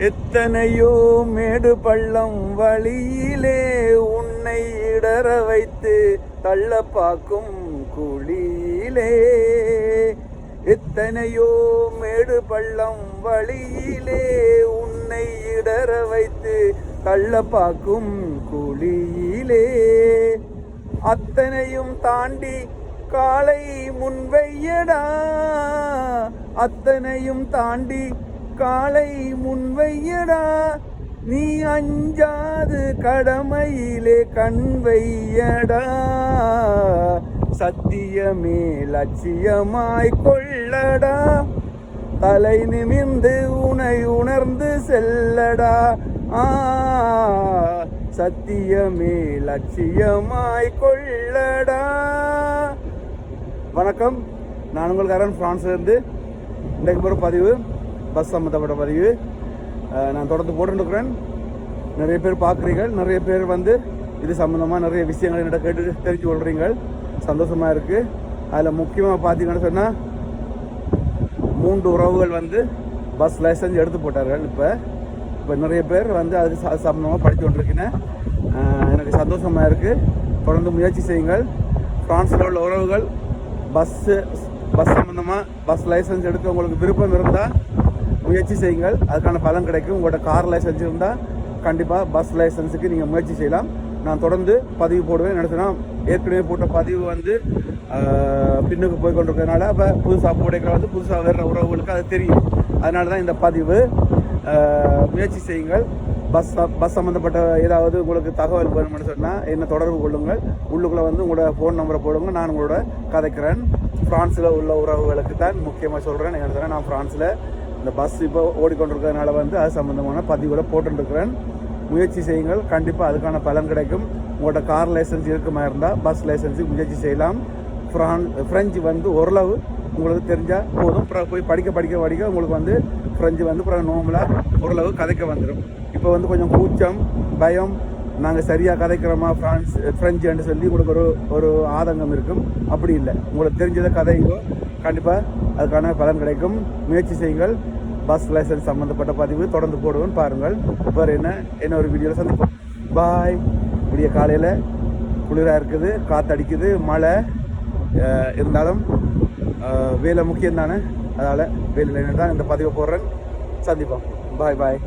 எத்தனையோ மேடு பள்ளம் வழியிலே உன்னை இடற வைத்து தள்ள பார்க்கும் குழியிலே. எத்தனையோ மேடு பள்ளம் வழியிலே உன்னை இடற வைத்து தள்ள பார்க்கும் குழியிலே. அத்தனையும் தாண்டி காலை முன்வையடா. அத்தனையும் தாண்டி காலை முன்வையடா நீ அஞ்சாது கடமையிலே கண் வையடா. சத்தியமே லட்சியமாய் கொள்ளடா. தலை நிமிர்ந்து உனை உணர்ந்து செல்லடா. ஆ சத்தியமே லட்சியமாய் கொள்ளடா. வணக்கம். நான் உங்கள் கரன் ஃப்ரான்ஸ்லேருந்து இன்றைக்கு பிற பதிவு. பஸ் சம்மந்தப்பட்ட பதிவு நான் தொடர்ந்து போட்டுருக்கிறேன். நிறைய பேர் பார்க்குறீர்கள் நிறைய பேர் வந்து இது சம்மந்தமாக நிறைய விஷயங்கள் என்னிட்ட கேட்டு தெரிஞ்சு கொள்றீங்க சந்தோஷமாக இருக்குது அதில் முக்கியமாக பார்த்தீங்கன்னு சொன்னால் மூன்று உறவுகள் வந்து பஸ் லைசன்ஸ் எடுத்து போட்டார்கள். இப்போ இப்போ நிறைய பேர் வந்து அது ச- படித்து கொண்டிருக்கிறேன் எனக்கு சந்தோஷமாக இருக்குது தொடர்ந்து முயற்சி செய்யுங்கள். ஃப்ரான்ஸில் உள்ள உறவுகள் பஸ்ஸு பஸ் சம்மந்தமாக பஸ் லைசன்ஸ் எடுக்க உங்களுக்கு விருப்பம் இருந்தால் முயற்சி செய்யுங்கள். அதுக்கான பலன் கிடைக்கும். உங்களோட கார் லைசன்ஸ் இருந்தால் கண்டிப்பாக பஸ் லைசன்ஸுக்கு நீங்கள் முயற்சி செய்யலாம். நான் தொடர்ந்து பதிவு போடுவேன். நினச்சினா ஏற்கனவே போட்ட பதிவு வந்து பின்னுக்கு போய் கொண்டிருக்கிறதுனால அப்போ புதுசாக போடைக்கிற வந்து புதுசாக வேறு உறவுகளுக்கு அது தெரியும். அதனால தான் இந்த பதிவு முயற்சி செய்யுங்கள். பஸ் பஸ் சம்மந்தப்பட்ட ஏதாவது உங்களுக்கு தகவல் வேணும்னு சொன்னால் என்ன தொடர்பு கொள்ளுங்கள். உள்ளுக்குள்ளே வந்து உங்களோட ஃபோன் நம்பரை போடுங்க. நான் உங்களோட கதைக்கிறேன். ஃப்ரான்ஸில் உள்ள உறவுகளுக்கு தான் முக்கியமாக சொல்கிறேன் நான் ஃப்ரான்ஸில் இந்த பஸ் இப்போ ஓடிக்கொண்டிருக்கிறதுனால வந்து அது சம்மந்தமான பதிவுகளை போட்டுருக்கிறேன். முயற்சி செய்யுங்கள். கண்டிப்பாக அதுக்கான பலன் கிடைக்கும். உங்களோட கார் லைசன்ஸ் இருக்குமா இருந்தால் பஸ் லைசன்ஸுக்கு முயற்சி செய்யலாம். ஃப்ரான் ஃப்ரெஞ்சு வந்து ஓரளவு உங்களுக்கு தெரிஞ்சால் போதும். அப்புறம் போய் படிக்க படிக்க படிக்க உங்களுக்கு வந்து ஃப்ரெஞ்சு வந்து அப்புறம் நோம்பலாக ஓரளவு கதைக்க வந்துடும் இப்போ வந்து கொஞ்சம் கூச்சம் பயம் நாங்கள் சரியாக கதைக்கிறோமா ஃப்ரான்ஸ் ஃப்ரெஞ்சுன்னு சொல்லி உங்களுக்கு ஒரு ஒரு ஆதங்கம் இருக்கும். அப்படி இல்லை. உங்களுக்கு தெரிஞ்சதை கதைங்கோ கண்டிப்பாக அதுக்கான பலன் கிடைக்கும். முயற்சி செய்யுங்கள். பஸ் லைசன்ஸ் சம்மந்தப்பட்ட பதிவு தொடர்ந்து போடுவேன் பாருங்கள். வேறு என்ன என்ன ஒரு வீடியோவில் சந்திப்போம். பாய் விடிய காலையில் குளிராக இருக்குது காற்றடிக்குது மழை. இருந்தாலும் வேலை முக்கியம் தானே அதனால் வேலையில் தான் இந்த பதிவை போடுறேன். சந்திப்போம். பாய் பாய்